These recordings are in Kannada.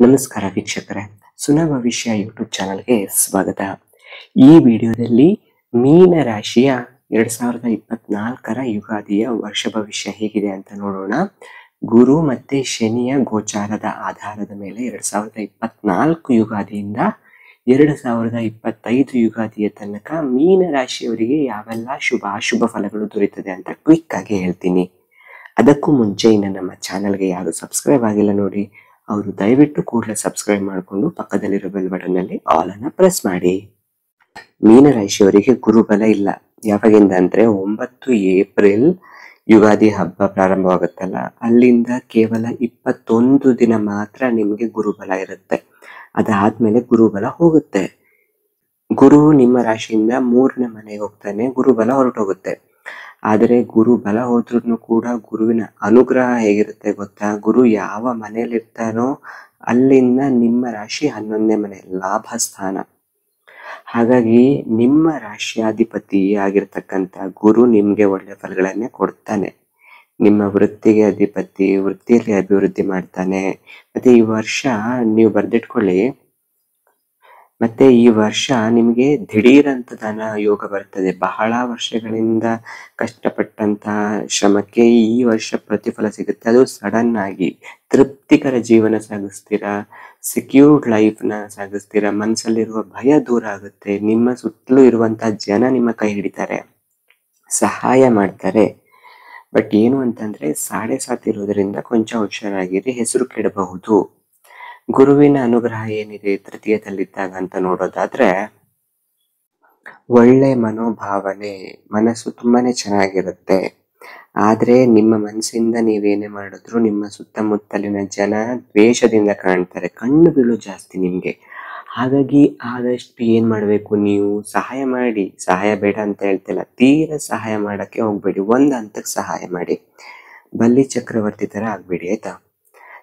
ನಮಸ್ಕಾರ ವೀಕ್ಷಕರೇ. ಸುನ ಭವಿಷ್ಯ ಯೂಟ್ಯೂಬ್ ಚಾನಲ್ಗೆ ಸ್ವಾಗತ. ಈ ವಿಡಿಯೋದಲ್ಲಿ ಮೀನ ರಾಶಿಯ ಎರಡ್ ಸಾವಿರದ ಇಪ್ಪತ್ನಾಲ್ಕರ ಯುಗಾದಿಯ ವರ್ಷ ಭವಿಷ್ಯ ಹೇಗಿದೆ ಅಂತ ನೋಡೋಣ. ಗುರು ಮತ್ತೆ ಶನಿಯ ಗೋಚಾರದ ಆಧಾರದ ಮೇಲೆ ಎರಡ್ ಸಾವಿರದ ಇಪ್ಪತ್ನಾಲ್ಕು ಯುಗಾದಿಯಿಂದ ಎರಡು ಸಾವಿರದ ಇಪ್ಪತ್ತೈದು ಯುಗಾದಿಯ ತನಕ ಮೀನ ರಾಶಿಯವರಿಗೆ ಯಾವೆಲ್ಲ ಶುಭ ಅಶುಭ ಫಲಗಳು ದೊರೆಯುತ್ತದೆ ಅಂತ ಕ್ವಿಕ್ ಆಗಿ ಹೇಳ್ತೀನಿ. ಅದಕ್ಕೂ ಮುಂಚೆ ಇನ್ನು ನಮ್ಮ ಚಾನಲ್ಗೆ ಯಾರು ಸಬ್ಸ್ಕ್ರೈಬ್ ಆಗಿಲ್ಲ ನೋಡಿ ಅವರು ದಯವಿಟ್ಟು ಕೂಡಲೇ ಸಬ್ಸ್ಕ್ರೈಬ್ ಮಾಡಿಕೊಂಡು ಪಕ್ಕದಲ್ಲಿರೋ ಬೆಲ್ ಬಟನ್ ಅಲ್ಲಿ ಆಲ್ ಅನ್ನ ಪ್ರೆಸ್ ಮಾಡಿ. ಮೀನರಾಶಿಯವರಿಗೆ ಗುರುಬಲ ಇಲ್ಲ. ಯಾವಾಗಿಂದ ಅಂದ್ರೆ ಒಂಬತ್ತು ಏಪ್ರಿಲ್ ಯುಗಾದಿ ಹಬ್ಬ ಪ್ರಾರಂಭವಾಗುತ್ತಲ್ಲ, ಅಲ್ಲಿಂದ ಕೇವಲ ಇಪ್ಪತ್ತೊಂದು ದಿನ ಮಾತ್ರ ನಿಮಗೆ ಗುರುಬಲ ಇರುತ್ತೆ. ಅದಾದ್ಮೇಲೆ ಗುರುಬಲ ಹೋಗುತ್ತೆ. ಗುರು ನಿಮ್ಮ ರಾಶಿಯಿಂದ ಮೂರನೇ ಮನೆಗೆ ಹೋಗ್ತಾನೆ, ಗುರುಬಲ ಹೊರಟೋಗುತ್ತೆ. ಆದರೆ ಗುರು ಬಲ ಹೋದ್ರೂ ಕೂಡ ಗುರುವಿನ ಅನುಗ್ರಹ ಹೇಗಿರುತ್ತೆ ಗೊತ್ತಾ? ಗುರು ಯಾವ ಮನೆಯಲ್ಲಿ ಇರ್ತಾನೋ ಅಲ್ಲಿಂದ ನಿಮ್ಮ ರಾಶಿ ಹನ್ನೊಂದನೇ ಮನೆ, ಲಾಭ ಸ್ಥಾನ. ಹಾಗಾಗಿ ನಿಮ್ಮ ರಾಶಿಯಾಧಿಪತಿ ಆಗಿರ್ತಕ್ಕಂಥ ಗುರು ನಿಮಗೆ ಒಳ್ಳೆ ಫಲಗಳನ್ನೇ ಕೊಡ್ತಾನೆ. ನಿಮ್ಮ ವೃತ್ತಿಗೆ ಅಧಿಪತಿ, ವೃತ್ತಿಯಲ್ಲಿ ಅಭಿವೃದ್ಧಿ ಮಾಡ್ತಾನೆ. ಮತ್ತೆ ಈ ವರ್ಷ ನೀವು ಬರ್ದಿಟ್ಕೊಳ್ಳಿ ಮತ್ತೆ ಈ ವರ್ಷ ನಿಮಗೆ ದಿಢೀರ್ ಅಂತ ಧನ ಯೋಗ ಬರ್ತದೆ. ಬಹಳ ವರ್ಷಗಳಿಂದ ಕಷ್ಟಪಟ್ಟಂತ ಶ್ರಮಕ್ಕೆ ಈ ವರ್ಷ ಪ್ರತಿಫಲ ಸಿಗುತ್ತೆ. ಅದು ಸಡನ್ ಆಗಿ ತೃಪ್ತಿಕರ ಜೀವನ ಸಾಗಿಸ್ತೀರಾ? ಸೆಕ್ಯೂರ್ಡ್ ಲೈಫ್ನ ಸಾಗಿಸ್ತೀರಾ? ಮನಸ್ಸಲ್ಲಿರುವ ಭಯ ದೂರ ಆಗುತ್ತೆ. ನಿಮ್ಮ ಸುತ್ತಲೂ ಇರುವಂತಹ ಜನ ನಿಮ್ಮ ಕೈ ಹಿಡಿತಾರೆ. ಸಹಾಯ ಮಾಡ್ತಾರೆ. ಬಟ್ ಏನು ಅಂತಂದ್ರೆ, ಸಾಡೆ ಸಾತ್ ಇರೋದ್ರಿಂದ ಕೊಂಚ ಹುಷಾರಾಗಿರಿ, ಹೆಸರು ಕೆಡಬಹುದು. ಗುರುವಿನ ಅನುಗ್ರಹ ಏನಿದೆ ತೃತೀಯದಲ್ಲಿದ್ದಾಗ ಅಂತ ನೋಡೋದಾದ್ರೆ, ಒಳ್ಳೆ ಮನೋಭಾವನೆ, ಮನಸ್ಸು ತುಂಬಾನೇ ಚೆನ್ನಾಗಿರುತ್ತೆ. ಆದ್ರೆ ನಿಮ್ಮ ಮನಸ್ಸಿಂದ ನೀವೇನೇ ಮಾಡಿದ್ರು ನಿಮ್ಮ ಸುತ್ತಮುತ್ತಲಿನ ಜನ ದ್ವೇಷದಿಂದ ಕಾಣ್ತಾರೆ, ಕಣ್ಣು ಬೀಳು ಜಾಸ್ತಿ ನಿಮ್ಗೆ. ಹಾಗಾಗಿ ಆದಷ್ಟು ಏನ್ ಮಾಡ್ಬೇಕು ನೀವು? ಸಹಾಯ ಮಾಡಿ. ಸಹಾಯ ಬೇಡ ಅಂತ ಹೇಳ್ತಿಲ್ಲ. ತೀರ ಸಹಾಯ ಮಾಡಕ್ಕೆ ಹೋಗ್ಬೇಡಿ. ಒಂದ್ ಹಂತಕ್ಕೆ ಸಹಾಯ ಮಾಡಿ. ಬಲ್ಲಿ ಚಕ್ರವರ್ತಿ ತರ ಆಗ್ಬೇಡಿ, ಆಯ್ತಾ?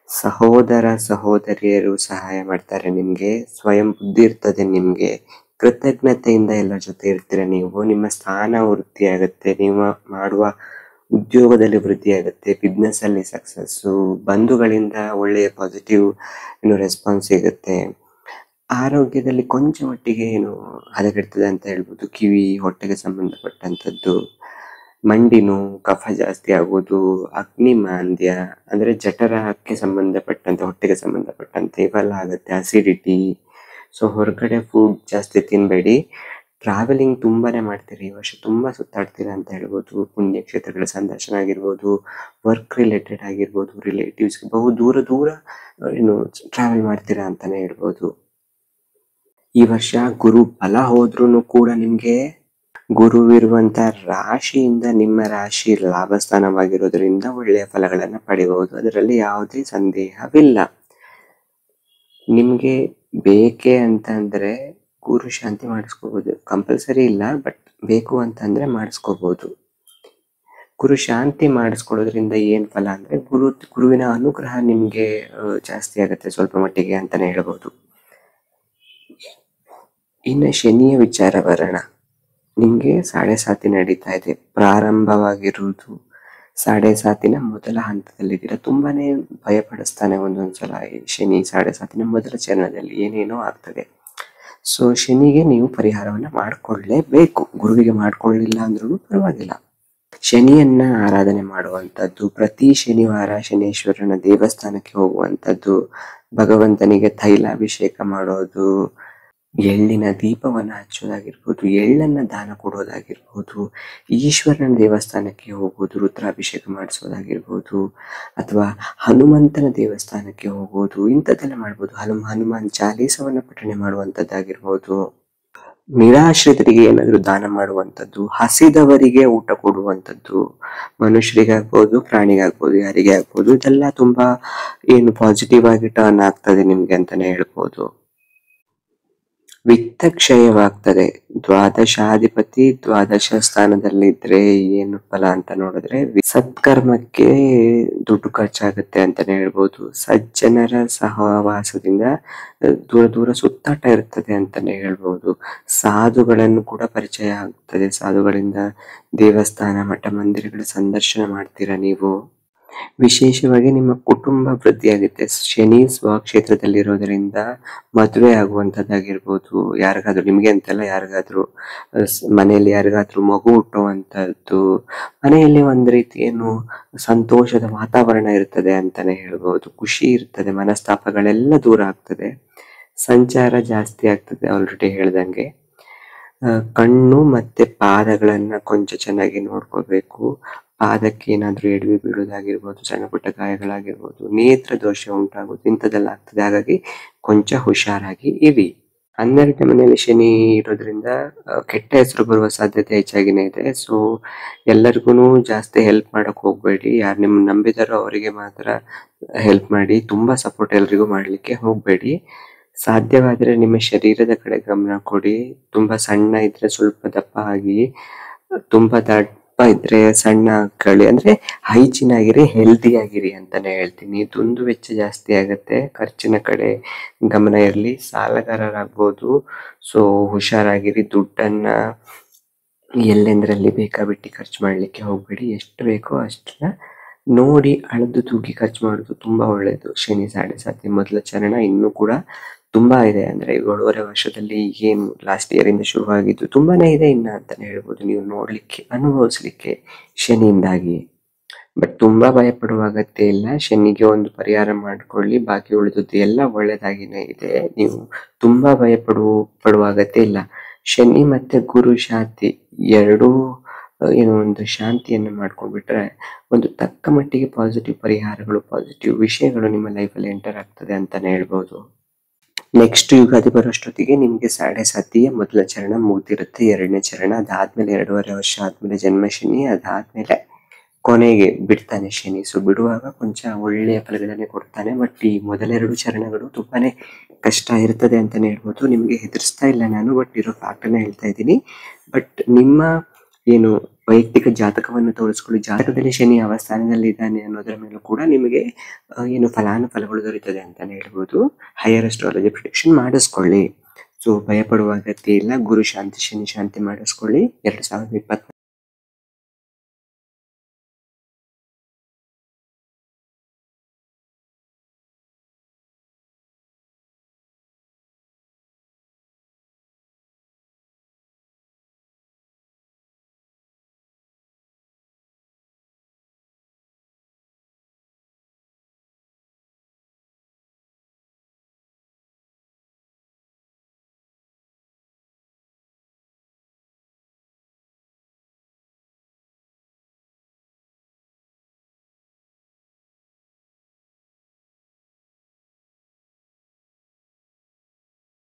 ಸಹೋದರ ಸಹೋದರಿಯರು ಸಹಾಯ ಮಾಡ್ತಾರೆ ನಿಮಗೆ, ಸ್ವಯಂ ಬುದ್ಧಿ ಇರ್ತದೆ ನಿಮಗೆ. ಕೃತಜ್ಞತೆಯಿಂದ ಎಲ್ಲರ ಜೊತೆ ಇರ್ತೀರ ನೀವು. ನಿಮ್ಮ ಸ್ಥಾನ ವೃದ್ಧಿ ಆಗುತ್ತೆ ನೀವು ಮಾಡುವ ಉದ್ಯೋಗದಲ್ಲಿ ವೃದ್ಧಿ ಆಗುತ್ತೆ ಬಿಸ್ನೆಸ್ ಅಲ್ಲಿ ಸಕ್ಸಸ್ಸು ಬಂಧುಗಳಿಂದ ಒಳ್ಳೆಯ ಪಾಸಿಟಿವ್ ಏನು ರೆಸ್ಪಾನ್ಸ್ ಸಿಗುತ್ತೆ. ಆರೋಗ್ಯದಲ್ಲಿ ಕೊಂಚ ಮಟ್ಟಿಗೆ ಏನು ಹದಗೆಡ್ತದೆ ಅಂತ ಹೇಳ್ಬೋದು. ಕಿವಿ, ಹೊಟ್ಟೆಗೆ ಸಂಬಂಧಪಟ್ಟಂಥದ್ದು. ಮಂಡಿ ನೋವು ಕಫ ಜಾಸ್ತಿ ಆಗೋದು, ಅಗ್ನಿ ಮಾಂದ್ಯ, ಅಂದ್ರೆ ಜಠರಕ್ಕೆ ಸಂಬಂಧಪಟ್ಟಂತೆ, ಹೊಟ್ಟೆಗೆ ಸಂಬಂಧಪಟ್ಟಂತೆ ಇವೆಲ್ಲ ಆಗುತ್ತೆ ಅಸಿಡಿಟಿ ಸೊ ಹೊರಗಡೆ ಫುಡ್ ಜಾಸ್ತಿ ತಿನ್ಬೇಡಿ. ಟ್ರಾವೆಲಿಂಗ್ ತುಂಬಾನೇ ಮಾಡ್ತೀರಿ, ಈ ವರ್ಷ ತುಂಬಾ ಸುತ್ತಾಡ್ತೀರಾ ಅಂತ ಹೇಳ್ಬೋದು. ಪುಣ್ಯಕ್ಷೇತ್ರಗಳ ಸಂದರ್ಶನ ಆಗಿರ್ಬೋದು ವರ್ಕ್ ರಿಲೇಟೆಡ್ ಆಗಿರ್ಬೋದು ರಿಲೇಟಿವ್ಸ್ ಬಹು ದೂರ ದೂರ ಏನು ಟ್ರಾವೆಲ್ ಮಾಡ್ತೀರಾ ಅಂತಾನೆ ಹೇಳ್ಬೋದು. ಈ ವರ್ಷ ಗುರು ಬಲ ಹೋದ್ರೂ ಕೂಡ ನಿಮ್ಗೆ ಗುರುವಿರುವಂತ ರಾಶಿಯಿಂದ ನಿಮ್ಮ ರಾಶಿ ಲಾಭಸ್ಥಾನವಾಗಿರೋದ್ರಿಂದ ಒಳ್ಳೆಯ ಫಲಗಳನ್ನು ಪಡೆಯಬಹುದು. ಅದರಲ್ಲಿ ಯಾವುದೇ ಸಂದೇಹವಿಲ್ಲ. ನಿಮಗೆ ಬೇಕೇ ಅಂತಂದರೆ ಗುರು ಶಾಂತಿ ಮಾಡಿಸ್ಕೋಬಹುದು. ಕಂಪಲ್ಸರಿ ಇಲ್ಲ, ಬಟ್ ಬೇಕು ಅಂತಂದರೆ ಮಾಡಿಸ್ಕೋಬಹುದು. ಗುರು ಶಾಂತಿ ಮಾಡಿಸ್ಕೊಳ್ಳೋದ್ರಿಂದ ಏನು ಫಲ ಅಂದ್ರೆ ಗುರು, ಗುರುವಿನ ಅನುಗ್ರಹ ನಿಮಗೆ ಜಾಸ್ತಿ ಆಗುತ್ತೆ ಸ್ವಲ್ಪ ಮಟ್ಟಿಗೆ ಅಂತಲೇ ಹೇಳ್ಬೋದು. ಇನ್ನು ಶನಿಯ ವಿಚಾರ ಬರೋಣ. ನಿಮ್ಗೆ ಸಾಡೆ ಸಾತಿ ನಡೀತಾ ಇದೆ. ಪ್ರಾರಂಭವಾಗಿರುವುದು ಸಾಡೆ ಸಾತಿನ ಮೊದಲ ಹಂತದಲ್ಲಿದ್ದೀರಾ? ತುಂಬಾನೇ ಭಯಪಡಿಸ್ತಾನೆ ಒಂದೊಂದ್ಸಲ ಶನಿ ಸಾಡೆ ಸಾತಿನ ಮೊದಲ ಚರಣದಲ್ಲಿ ಏನೇನೋ ಆಗ್ತದೆ. ಸೊ ಶನಿಗೆ ನೀವು ಪರಿಹಾರವನ್ನ ಮಾಡಿಕೊಳ್ಳೇಬೇಕು. ಗುರುವಿಗೆ ಮಾಡ್ಕೊಳ್ಳಿಲ್ಲ ಅಂದ್ರೂ ಪರವಾಗಿಲ್ಲ. ಶನಿಯನ್ನ ಆರಾಧನೆ ಮಾಡುವಂತದ್ದು ಪ್ರತಿ ಶನಿವಾರ ಶನೇಶ್ವರನ ದೇವಸ್ಥಾನಕ್ಕೆ ಹೋಗುವಂತದ್ದು ಭಗವಂತನಿಗೆ ತೈಲಾಭಿಷೇಕ ಮಾಡೋದು ಎಳ್ಳಿನ ದೀಪವನ್ನ ಹಚ್ಚೋದಾಗಿರ್ಬೋದು, ಎಳ್ಳನ್ನು ದಾನ ಕೊಡೋದಾಗಿರ್ಬೋದು, ಈಶ್ವರನ ದೇವಸ್ಥಾನಕ್ಕೆ ಹೋಗೋದು, ರುದ್ರಾಭಿಷೇಕ ಮಾಡಿಸೋದಾಗಿರ್ಬೋದು, ಅಥವಾ ಹನುಮಂತನ ದೇವಸ್ಥಾನಕ್ಕೆ ಹೋಗೋದು, ಇಂಥದ್ದೆಲ್ಲ ಮಾಡ್ಬೋದು. ಹನು, ಹನುಮಾನ್ ಚಾಲೀಸವನ್ನ ಪಠಣೆ ಮಾಡುವಂಥದ್ದಾಗಿರ್ಬೋದು. ನಿರಾಶ್ರಿತರಿಗೆ ಏನಾದರೂ ದಾನ ಮಾಡುವಂತದ್ದು ಹಸಿದವರಿಗೆ ಊಟ ಕೊಡುವಂತದ್ದು ಮನುಷ್ಯರಿಗಾಗ್ಬೋದು, ಪ್ರಾಣಿಗಾಗ್ಬೋದು ಯಾರಿಗೆ ಆಗ್ಬೋದು ಇದೆಲ್ಲ ತುಂಬಾ ಏನು ಪಾಸಿಟಿವ್ ಆಗಿ ಟರ್ನ್ ಆಗ್ತದೆ ನಿಮ್ಗೆ ಅಂತಾನೆ ಹೇಳ್ಬೋದು. ವಿತ್ತ ಕ್ಷಯವಾಗ್ತದೆ ದ್ವಾದಶಾಧಿಪತಿ ದ್ವಾದಶ ಸ್ಥಾನದಲ್ಲಿದ್ರೆ ಏನು ಫಲ ಅಂತ ನೋಡಿದ್ರೆ ಸತ್ಕರ್ಮಕ್ಕೆ ದುಡ್ಡು ಖರ್ಚಾಗುತ್ತೆ ಅಂತಾನೆ ಹೇಳ್ಬೋದು. ಸಜ್ಜನರ ಸಹವಾಸದಿಂದ ದೂರ ದೂರ ಸುತ್ತಾಟ ಇರ್ತದೆ ಅಂತಾನೆ ಹೇಳ್ಬೋದು. ಸಾಧುಗಳನ್ನು ಕೂಡ ಪರಿಚಯ ಆಗ್ತದೆ. ಸಾಧುಗಳಿಂದ ದೇವಸ್ಥಾನ, ಮಠ, ಮಂದಿರಗಳ ಸಂದರ್ಶನ ಮಾಡ್ತೀರಾ ನೀವು? ವಿಶೇಷವಾಗಿ ನಿಮ್ಮ ಕುಟುಂಬ ವೃದ್ಧಿಯಾಗುತ್ತೆ. ಶನಿ ಸ್ವಕ್ಷೇತ್ರದಲ್ಲಿರೋದ್ರಿಂದ ಮದುವೆ ಆಗುವಂಥದ್ದಾಗಿರ್ಬೋದು. ಯಾರಿಗಾದ್ರೂ ನಿಮಗೆ ಅಂತಲ್ಲ ಯಾರಿಗಾದ್ರೂ ಮನೆಯಲ್ಲಿ ಯಾರಿಗಾದ್ರೂ ಮಗು ಹುಟ್ಟುವಂಥದ್ದು, ಮನೆಯಲ್ಲಿ ಒಂದು ರೀತಿ ಏನು ಸಂತೋಷದ ವಾತಾವರಣ ಇರ್ತದೆ ಅಂತಾನೆ ಹೇಳ್ಬೋದು. ಖುಷಿ ಇರ್ತದೆ, ಮನಸ್ತಾಪಗಳೆಲ್ಲ ದೂರ ಆಗ್ತದೆ. ಸಂಚಾರ ಜಾಸ್ತಿ ಆಗ್ತದೆ, ಆಲ್ರೆಡಿ ಹೇಳ್ದಂಗೆ. ಕಣ್ಣು ಮತ್ತೆ ಪಾದಗಳನ್ನ ಕೊಂಚ ಚೆನ್ನಾಗಿ ನೋಡ್ಕೋಬೇಕು. ಪಾದಕ್ಕೆ ಏನಾದ್ರೂ ಎಡವಿ ಬೀಳೋದಾಗಿರ್ಬೋದು, ಸಣ್ಣ ಪುಟ್ಟ ಗಾಯಗಳಾಗಿರ್ಬೋದು, ನೇತ್ರ ದೋಷ ಉಂಟಾಗೋದು ಇಂಥದ್ದೆಲ್ಲ ಆಗ್ತದೆ. ಹಾಗಾಗಿ ಕೊಂಚ ಹುಷಾರಾಗಿ ಇರಿ. ಹನ್ನೆರಡನೇ ಮನೆಯಲ್ಲಿ ಶನಿ ಇರೋದ್ರಿಂದ ಕೆಟ್ಟ ಹೆಸರು ಬರುವ ಸಾಧ್ಯತೆ ಹೆಚ್ಚಾಗಿನೇ ಇದೆ. ಸೊ ಎಲ್ಲರಿಗೂ ಜಾಸ್ತಿ ಹೆಲ್ಪ್ ಮಾಡಕ್ ಹೋಗ್ಬೇಡಿ. ಯಾರು ನಿಮ್ ನಂಬಿದಾರೋ ಅವರಿಗೆ ಮಾತ್ರ ಹೆಲ್ಪ್ ಮಾಡಿ, ತುಂಬಾ ಸಪೋರ್ಟ್ ಎಲ್ರಿಗೂ ಮಾಡ್ಲಿಕ್ಕೆ ಹೋಗ್ಬೇಡಿ. ಸಾಧ್ಯವಾದರೆ ನಿಮ್ಮ ಶರೀರದ ಕಡೆ ಗಮನ ಕೊಡಿ. ತುಂಬಾ ಸಣ್ಣ ಇದ್ರೆ ಸ್ವಲ್ಪ ದಪ್ಪ ಆಗಿ, ತುಂಬಾ ಇದ್ರೆ ಸಣ್ಣ ಅಂದ್ರೆ ಹೈಜಿನ್ ಆಗಿರಿ ಹೆಲ್ದಿ ಆಗಿರಿ ಅಂತಾನೆ ಹೇಳ್ತೀನಿ. ದುಂದು ವೆಚ್ಚ ಜಾಸ್ತಿ ಆಗತ್ತೆ. ಖರ್ಚಿನ ಕಡೆ ಗಮನ ಇರಲಿ. ಸಾಲಗಾರರಾಗ್ಬೋದು. ಸೊ ಹುಷಾರಾಗಿರಿ. ದುಡ್ಡನ್ನ ಎಲ್ಲೆಂದ್ರಲ್ಲಿ ಬೇಕಾಬಿಟ್ಟಿ ಖರ್ಚು ಮಾಡ್ಲಿಕ್ಕೆ ಹೋಗ್ಬೇಡಿ. ಎಷ್ಟು ಬೇಕೋ ಅಷ್ಟನ್ನ ನೋಡಿ ಅಳದು ತೂಗಿ ಖರ್ಚು ಮಾಡೋದು ತುಂಬಾ ಒಳ್ಳೇದು. ಶನಿ, ಸಾಡೆ, ಸಾತಿ ಮೊದಲ ಚರಣ, ಇನ್ನೂ ಕೂಡ ತುಂಬಾ ಇದೆ ಅಂದ್ರೆ ಏಳುವರೆ ವರ್ಷದಲ್ಲಿ ಏನು ಲಾಸ್ಟ್ ಇಯರ್ ಇಂದ ಶುರುವಾಗಿದ್ದು ತುಂಬಾನೇ ಇದೆ ಇನ್ನ ಅಂತಾನೆ ಹೇಳ್ಬೋದು. ನೀವು ನೋಡ್ಲಿಕ್ಕೆ, ಅನುಭವಿಸ್ಲಿಕ್ಕೆ ಶನಿಯಿಂದಾಗಿ. ಬಟ್ ತುಂಬಾ ಭಯ ಪಡುವ ಅಗತ್ಯ ಇಲ್ಲ. ಶನಿಗೆ ಒಂದು ಪರಿಹಾರ ಮಾಡ್ಕೊಳ್ಳಿ. ಬಾಕಿ ಉಳಿದದ್ದು ಎಲ್ಲ ಒಳ್ಳೇದಾಗಿನೇ ಇದೆ. ನೀವು ತುಂಬಾ ಭಯ ಪಡುವ ಪಡುವ ಅಗತ್ಯ ಇಲ್ಲ. ಶನಿ ಮತ್ತೆ ಗುರು ಶಾಂತಿ ಎರಡೂ ಏನೋ ಒಂದು ಶಾಂತಿಯನ್ನು ಮಾಡ್ಕೊಂಡ್ಬಿಟ್ರೆ ಒಂದು ತಕ್ಕ ಮಟ್ಟಿಗೆ ಪಾಸಿಟಿವ್ ಪರಿಹಾರಗಳು ಪಾಸಿಟಿವ್ ವಿಷಯಗಳು ನಿಮ್ಮ ಲೈಫಲ್ಲಿ ಎಂಟರ್ ಆಗ್ತದೆ ಅಂತಾನೆ ಹೇಳ್ಬೋದು. ನೆಕ್ಸ್ಟ್ ಯುಗಾದಿ ಬರೋಷ್ಟೊತ್ತಿಗೆ ನಿಮ್ಗೆ ಸಾಡೆ ಸಾತಿಯ ಮೊದಲ ಚರಣ ಮುಗ್ದಿರುತ್ತೆ. ಎರಡನೇ ಚರಣ ಅದಾದ್ಮೇಲೆ ಎರಡೂವರೆ ವರ್ಷ ಆದ್ಮೇಲೆ ಜನ್ಮ ಶನಿ, ಅದಾದ್ಮೇಲೆ ಕೊನೆಗೆ ಬಿಡ್ತಾನೆ ಶನಿ. ಸೊ ಬಿಡುವಾಗ ಕೊಂಚ ಒಳ್ಳೆಯ ಫಲಗಳನ್ನೇ ಕೊಡ್ತಾನೆ. ಬಟ್ ಈ ಮೊದಲೆರಡು ಚರಣಗಳು ತುಂಬಾನೇ ಕಷ್ಟ ಇರ್ತದೆ ಅಂತಾನೆ ಹೇಳ್ಬೋದು. ನಿಮಗೆ ಹೆದರ್ಸ್ತಾ ಇಲ್ಲ ನಾನು ಬಟ್ ಇರೋ ಫ್ಯಾಕ್ಟ್ ಅನ್ನ ಹೇಳ್ತಾ ಇದ್ದೀನಿ. ಬಟ್ ನಿಮ್ಮ ಏನು ವೈಯಕ್ತಿಕ ಜಾತಕವನ್ನು ತೋರಿಸಿಕೊಳ್ಳಿ ಜಾತಕದಲ್ಲಿ ಶನಿ ಯಾವ ಸ್ಥಾನದಲ್ಲಿ ಇದ್ದಾನೆ ಅನ್ನೋದರ ಮೇಲೂ ಕೂಡ ನಿಮಗೆ ಏನು ಫಲಾನುಫಲಗಳು ದೊರೀತದೆ ಅಂತಾನೆ ಹೇಳ್ಬೋದು. ಹೈಯರ್ ಅಸ್ಟ್ರಾಲಜಿ ಪ್ರಿಡಿಕ್ಷನ್ ಮಾಡಿಸ್ಕೊಳ್ಳಿ. ಸೊ ಭಯ ಪಡುವ ಅಗತ್ಯ ಇಲ್ಲ. ಗುರು ಶಾಂತಿ, ಶನಿ ಶಾಂತಿ ಮಾಡಿಸ್ಕೊಳ್ಳಿ. ಎರಡ್ ಸಾವಿರದ ಇಪ್ಪತ್ನಾಲ್ಕು